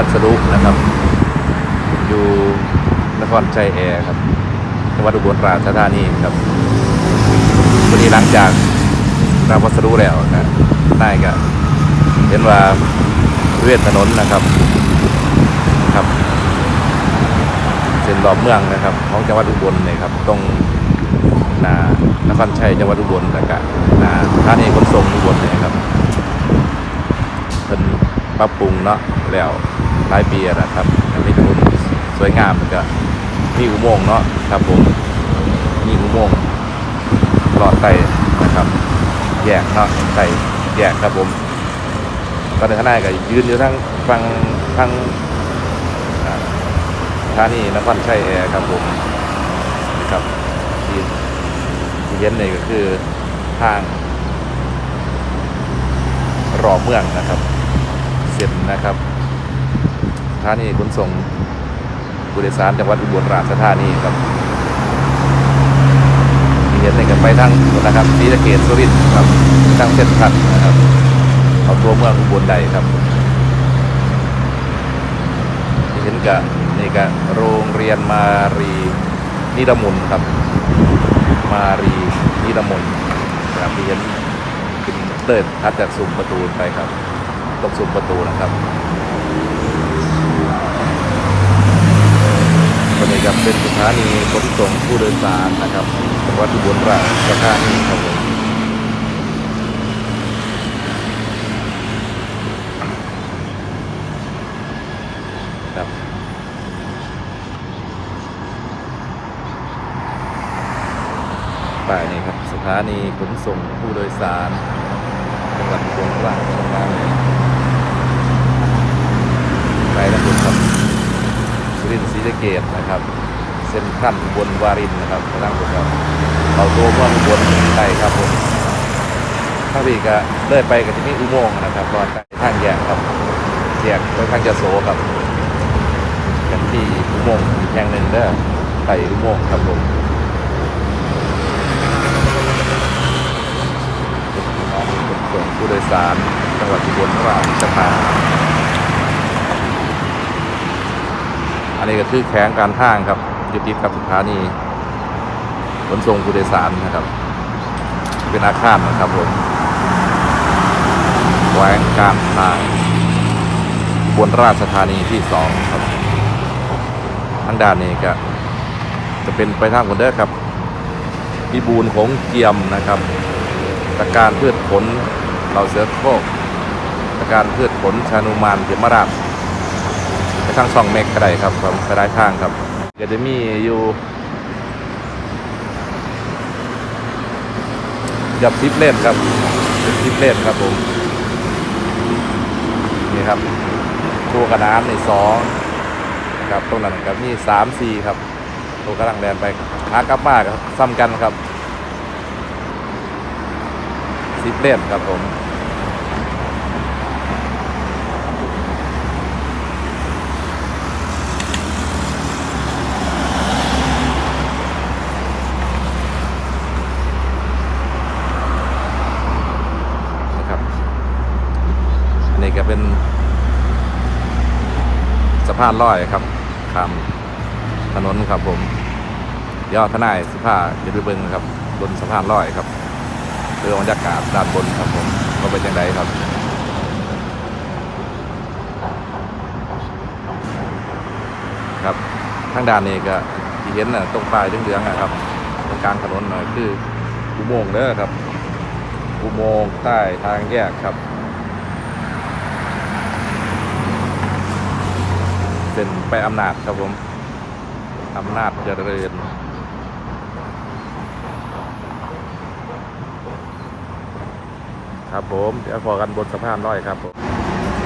พัสดุนะครับ อยู่นครชัยแอร์ครับจังหวัดอุบลราชธานีครับวันนี้หลังจากรับพัสดุแล้วนะนายก็เห็นว่าเวณถนนนะครับครับเส้นรอบเมืองนะครับ ของจังหวัดอุบลเนี่ยครับตรงนานครชัยจังหวัดอุบลแล้วก็นาสถานีขนส่งอุบลเนี่ยครับเป็นปรับปรุงเนาะแล้ว หลายปีแล้วนะครับไมีถนนสวยงามก็มีอุโมงค์เนาะครับผมมีอุโมงค์ลอดไตนะครับ แยกเนาะไต่แยกครับผมตอนนี้ข้างในก็ยืนอยู่ทั้งฟังทั้งอ่าสถานีนครชัยแอร์ครับผมนะครับที่เห็นนี่ก็คือทางรอเมืองนะครับ เส้นนะครับ ถานีขนส่งผู้โดยสารจังหวัดอุบลราชธานีครับที่เห็นนี่ก็ไปทางนู่นะครับศรีสะเกษสุรินทร์ครับทางเส้นทัดนะครับเอาตัวเมืองอุบลใดครับที่เห็นกะนี่กะโรงเรียนมารีนิรมุนครับ มารีนิรมุนครับที่เห็นเป็นเติร์ดทัดจากซุ้มประตูไปครับตรงซุ้มประตูนะครับ นนี้ครับเป็นสถานีขนส่งผู้โดยสารนะครับจังหวัดอุบลราชธานีครับผมครับป้ายนี่ครับสถานีขนส่งผู้โดยสารจังหวัดอุบลราชธานีไปแล้วครับ รินทร์ศรีสะเกดนะครับ เส้นขั้นบนวารินนะครับทางผมครับเราตัวเมืองบลใต้ครับผมถ้าพี่ก็เลื่อยไปก็จะมีอุโมงค์นะครับตอนใต้ทางแยกครับแยกไปทางจะโสครับกันที่อุโมงค์แห่งหนึ่งเด้อไต่อุโมงค์ครับผมสถานีขนส่งผู้โดยสารจังหวัดอุบลราชธานี อันนี้ก็คือแข้งการท่างครับอยุติดกับสถานีขนส่งผู้โดยสารนะครับ เป็นอาคารนะครับผมแขวงการทางบนราชธานีที่สองครับทางด้านนี้ก็จะเป็นไปทางคนเด้อครับพิบูลของเกียมนะครับตะการพืชผลเราเสือโคกตะการพืชผลชานุมานเขมราช ทางช่องเมกก็ได้ครับผมไปได้ทางครับก็จะมีอยู่เกับทิปเลนครับทิปเลนครับผมนี่ครับตัวกระน้ำในสองนะครับตรงนั้นครับนี่สามสี่ครับตัวกำลังแดนไปหากลับมาครับซ้ำกันครับสิบเล่มครับผม นะครับ อั นี่ก็เป็นสะพานลอยครับข้ามถนนครับผมยอดทนายสิผ้าจะไปเบิ้งครับ บนสะพานลอยครับเรือบรรยากาศด้านบนครับผมก็เป็นยังไงครับครับทางด้านนี้ก็ที่เห็นน่ะตรงปลายเหลืองๆนะครับตรงกลางถนนหน่อยคืออุโมงค์เด้อครับอุโมงค์ใต้ทางแยกครับ เป็นไปอำนาจครับผมอำนาจเจริญครับผมเดี๋ยวพอกันบนสะพานร้อยครับผม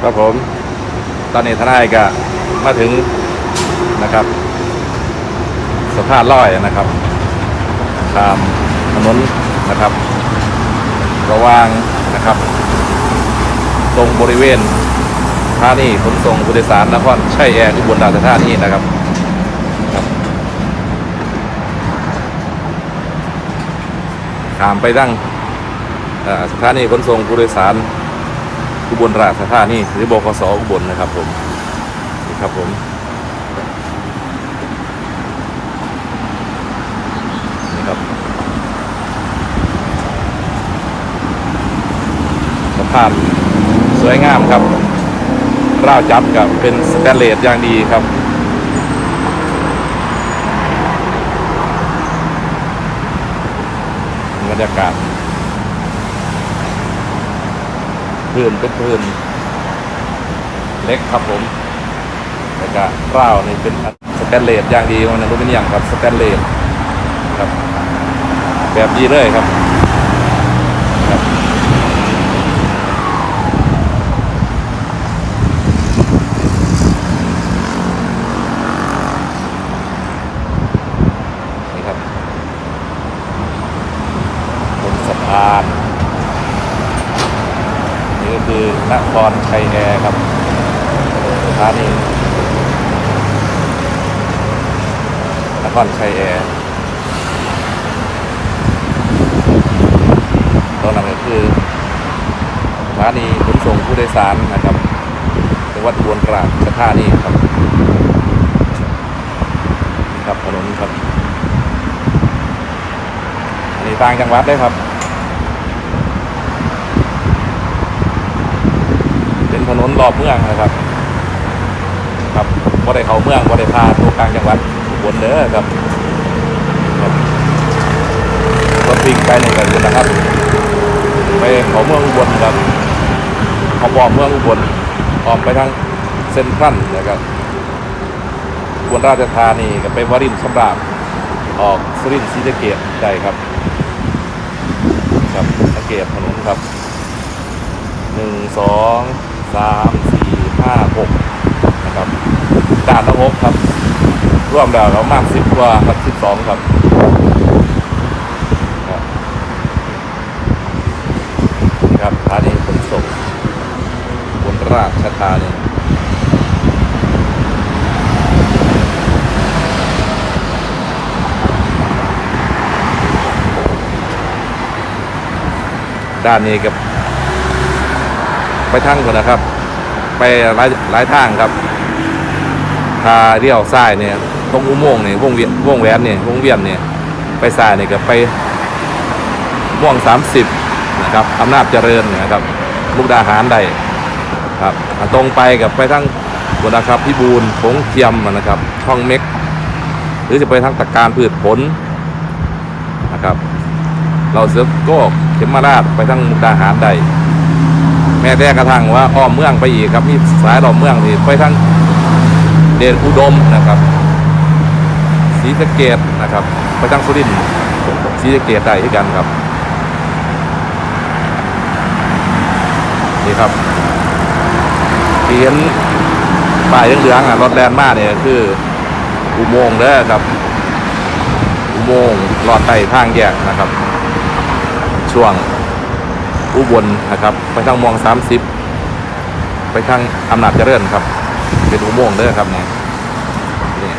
ครับผม ตอนนี้ทนายก็มาถึงนะครับสะพานร้อยนะครับตามถนนนะครับ ระว่างนะครับ ตรงบริเวณานีขนส่งผู้โดยสารนครชัยแอร์อุบลราชธานีนะครับครับข้ามไปดั้งสถานีขนส่งผู้โดยสารอุบลราชธานีหรือบขสอุบลนะครับผมนี่ครับผมนี่ครับสะพานสวยงามครับ ราวจับกับเป็นสแตนเลสอย่างดีครับ บรรยากาศพื้นเป็นพื้นเล็กครับผมแล้วก็ราวนี่เป็นสแตนเลสอย่างดีมันอลูมิเนียมครับสแตนเลสครับ แบบดีเลยครับ นี่ครับ บนสะพานนี่ก็คือนค รชัยแอร์ครับสถานีนครชัยแอร์ตรงนั้นก็คือสถานีขนส่งผู้โดยสารนะครับจังหวัดอุบลราชธานีครับนี่ครับถนนครับอันนี้ต่างจังหวัดได้ครับ เป็นถนนรอบเมืองนะครับ ครับบ่ได้เขาเมืองบ่ได้พาตัวกลางจังหวัดอุบลเด้อครับครับรถวิ่งไปในกันเลยนะครับ ไปเขาเมืองอุบลครับเขาบอกเมืองอุบลออกไปทางเซ็นทรัลนะครับบลราชธานีกับไปวารินชำราบออกสุรินทร์ศรีสะเกษได้ครับครับสังเกตถนนครับหนึ่งสอง สามสี่ห้าหกนะครับด่านละหกครับ ร่วมแล้วเรามากสิบกว่าครับสิบสองครับครับนี่ครับสถานีขนส่งบนราชธานีด้านนี้กับ ไปทางก่อนนะครับ ไปหลายหลายทางครับถ้าเลี้ยวซ้ายเนี่ยตรงอุโมงค์เนี่ยวงเวียนวงแหวนเนี่ยวงเวียนเนี่ยไปซ้ายเนี่ยก็ไปม่วง 30 นะครับอำนาจเจริญนะครับมุกดาหารใดครับตรงไปกับไปทั้งบนนะครับพิบูลโขงเทียมนะครับช่องเม็ก หรือจะไปทางตะการพืชผลนะครับ เราเสือโก้เข็มมาราดไปทั้งมุกดาหารใด แม้แต่กระทั่งว่าอ้อมเมืองไปอีกครับมีสายรอบเมืองนี่ไปทั้งเดชอุดมนะครับศรีสะเกดนะครับไปทั้งสุรินทร์ศรีสะเกดได้ที่กันครับนี่ครับที่เห็นป้ายเหลืองๆอะรถแลนด์มาเนี่ยคืออุโมงค์เด้อครับ อุโมงค์หลอดไต่ทางแยกนะครับ ช่วง อุบลนะครับไปทางมองสามสิบไปทางอำนาจเจริญครับ เป็นอุโมงค์เด้อครับเนี่ยนี่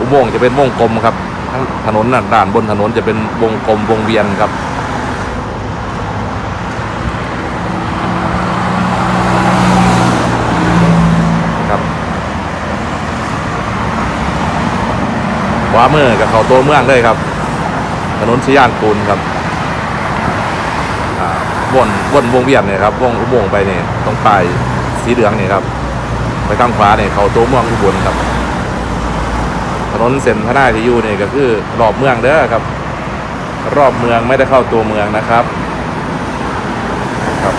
อุโมงค์จะเป็นวงกลมครับทั้งถนนน่ะด้านบนถนนจะเป็นวงกลมวงเวียนครับครับขวามือกับเขาตัวเมืองเลยครับ ถนนชิยานปูนครับ วนวนวงเวียนเนี่ยครับวงอุโมงค์ไปเนี่ยตรงปลายสีเหลืองเนี่ยครับ ไปข้างขวาเนี่ยเขาตัวเมืองอุบลครับถนนเส้นพระนาที่อยู่เนี่ยก็คือรอบเมืองเด้อครับ รอบเมืองไม่ได้เข้าตัวเมืองนะครับครับ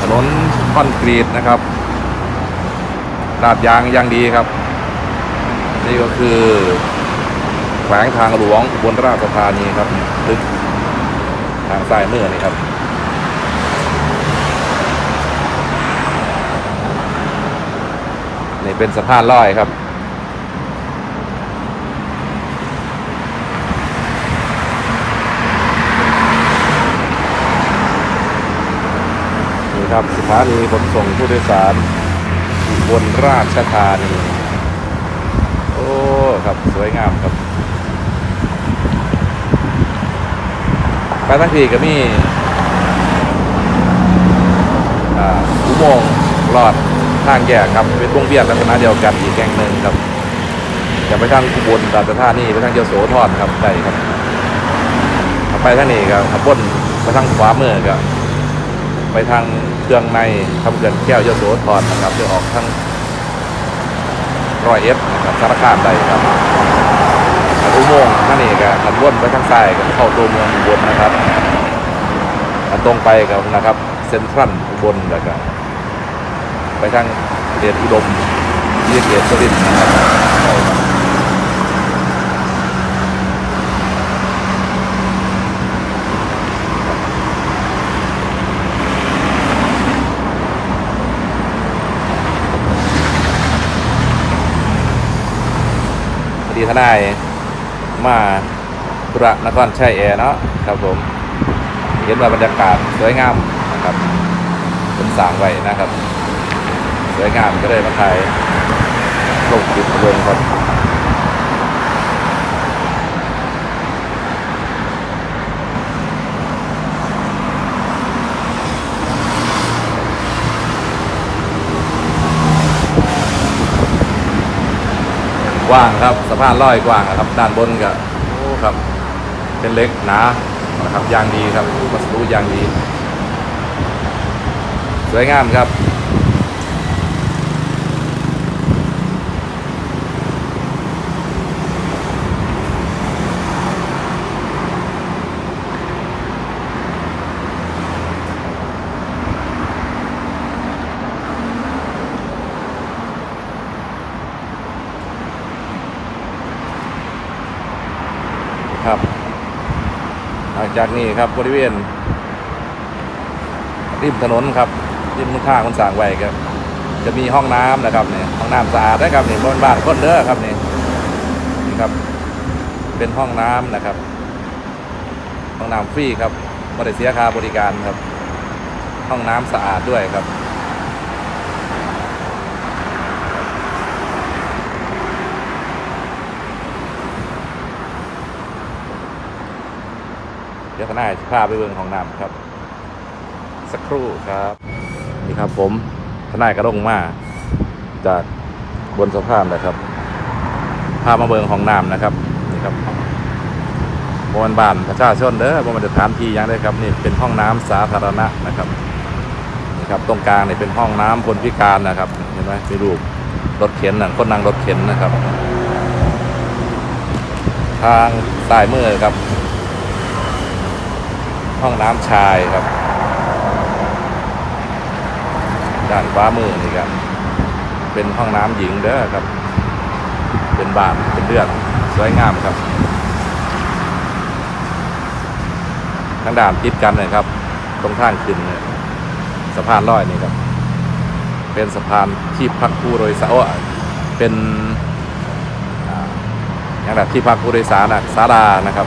ถนนคอนกรีตนะครับลาดยางยางดีครับ นี่ก็คือแขวงทางหลวงอุบลราชธานีครับลึกทางซ้ายมือนี่ครับ เป็นสะพานลอยครับ นี่ครับสถานีขนส่งผู้โดยสารบนราชธานีโอ้ครับสวยงามครับไปทั้งทีก็มีอ่าอุโมงค์หลอด ทางแยกครับเป็นวงเวียนลักษณะเดียวกันอีกแห่งหนึ่งครับจะไปทางอุบลราชธานีไปทางเยโสธรครับได้ครับไปทางนี้ก็ขับบนไปทางขวามือก็ไปทางเครื่องในคำเกินแก้วยโสธรนะครับจะออกทางรอยเอฟนะครับสารคามได้ครับอุโมงค์นั่นเองก็ขับวนไปทางซ้ายก็เข้าตัวเมืองอุบลนะครับตรงไปกับนะครับเซ็นทรัลอุบลแล้วก็ ไปทางเดชอุดมเยียเกียรติสรินนะครับพอดีทนายมาธุระนครชัยแอร์เนาะครับผมเห็นว่าบรรยากาศสวยงามนะครับเป็นสางไว้นะครับ สวยงามก็เลยมาถ่ายลงคลิปเบิ่งครับกว้างครับสะพานลอยกว้างครับ ด้านบนก็โอ้ครับ เป็นเล็กหนานะครับยางดีครับวัสดุยางดี สวยงามครับ หลังจากนี้ครับบริเวณริมถนนครับริมข้างคนสางไว้ครับ จะมีห้องน้ำนะครับเนี่ยห้องน้ำสะอาดนะครับเนี่ยบนบ้านคนเด้อครับนี่นี่ครับ เป็นห้องน้ำนะครับ ห้องน้ำฟรีครับไม่ได้เสียค่าบริการครับ ห้องน้ำสะอาดด้วยครับ เดี๋ยวทนายพาไปเบิ่งของน้ำครับ สักครู่ครับ นี่ครับผมทนายกระดงมาจากบนสะพานนะครับพามาเบิ่งของน้ำนะครับนี่ครับบนบ้านประชาชนเด้อบนมาตรฐานที่ยังได้ครับนี่เป็นห้องน้ำสาธารณะนะครับนี่ครับตรงกลางนี่เป็นห้องน้ำคนพิการนะครับเห็นไหมมีรูปรถเข็นน่ะคนนั่งรถเข็นนะครับ ทางซ้ายมือครับ ห้องน้ำชายครับ ด้านขวามือนี่ครับ เป็นห้องน้ำหญิงเด้อครับ เป็นบานเป็นเลือดสวยงามครับทั้งด่านติดกันเลยครับ ตรงทางขึ้นเนี่ยสะพานลอยนี่ครับ เป็นสะพานที่พักผู้โดยสารเป็นอย่างแบบที่พักผู้โดยสารนะศาลานะครับ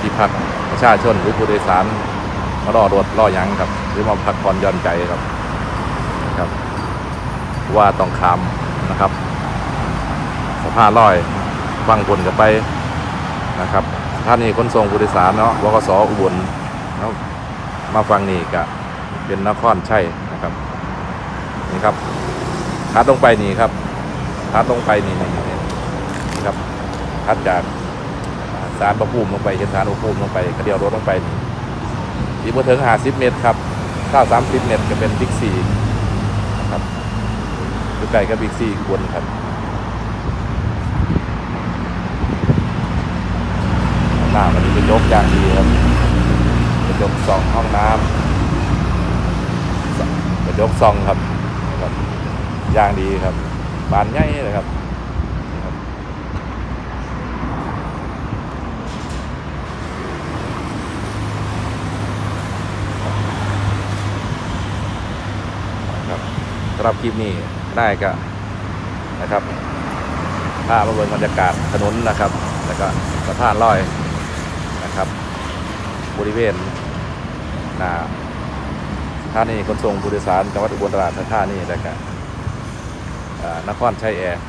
ที่พัก ประชาชนหรือผู้โดยสารมารอรถรอหยังครับ หรือมาพักผ่อนย่อนใจครับครับ ว่าต้องคำนะครับสะพานลอยฟังผลกันไปนะครับท่านนี้ขนส่งผู้โดยสารเนาะบกสอุบลแล้วมาฟังนี่กะเป็นนครใช่นะครับนี่ครับคัดลงไปนี่ครับคัดลงไปนี่นี่นี่นี่ครับคัดจาก สารประภูมิลงไปเห็นสารประภูมิลงไปกระเดียวรถลงไปนี่ที่มาถึงหาสิบเมตรครับข้าวสามสิบเมตรจะเป็นบิ๊กซีครับอยู่ไกลกับบิ๊กซีควรครับหน้ามันนี้กระจกอย่างดีครับกระจกสองห้องน้ำสกระจกซองครับครับ อย่างดีครับ บานใหญ่เลยครับนี่ครับ ครับ สำหรับคลิปนี้ได้ก็นะครับพามาเบิ่งบรรยากาศถนนนะครับ แล้วก็สะพานลอยนะครับ บริเวณหน้าสถานีขนส่งผู้โดยสารจังหวัดอุบลราชธานีแล้วก็นครชัยแอร์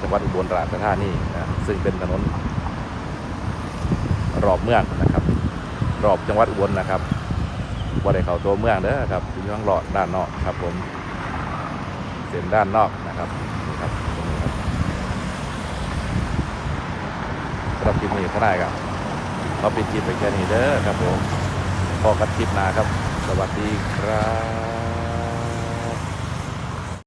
จังหวัดอุบลราชธานีนะซึ่งเป็นถนนรอบเมืองนะครับ รอบจังหวัดอุบลนะครับบ่ได้เข้าตัวเมืองเด้อครับอยู่ข้างหลอดด้านนอกครับผม เส้นด้านนอกนะครับนี่ครับสำหรับคลิปนี้ก็ได้ครับเราปิดคลิปไปแค่นี้เด้อครับผมพอกันคลิปหน้าครับ สวัสดีครับ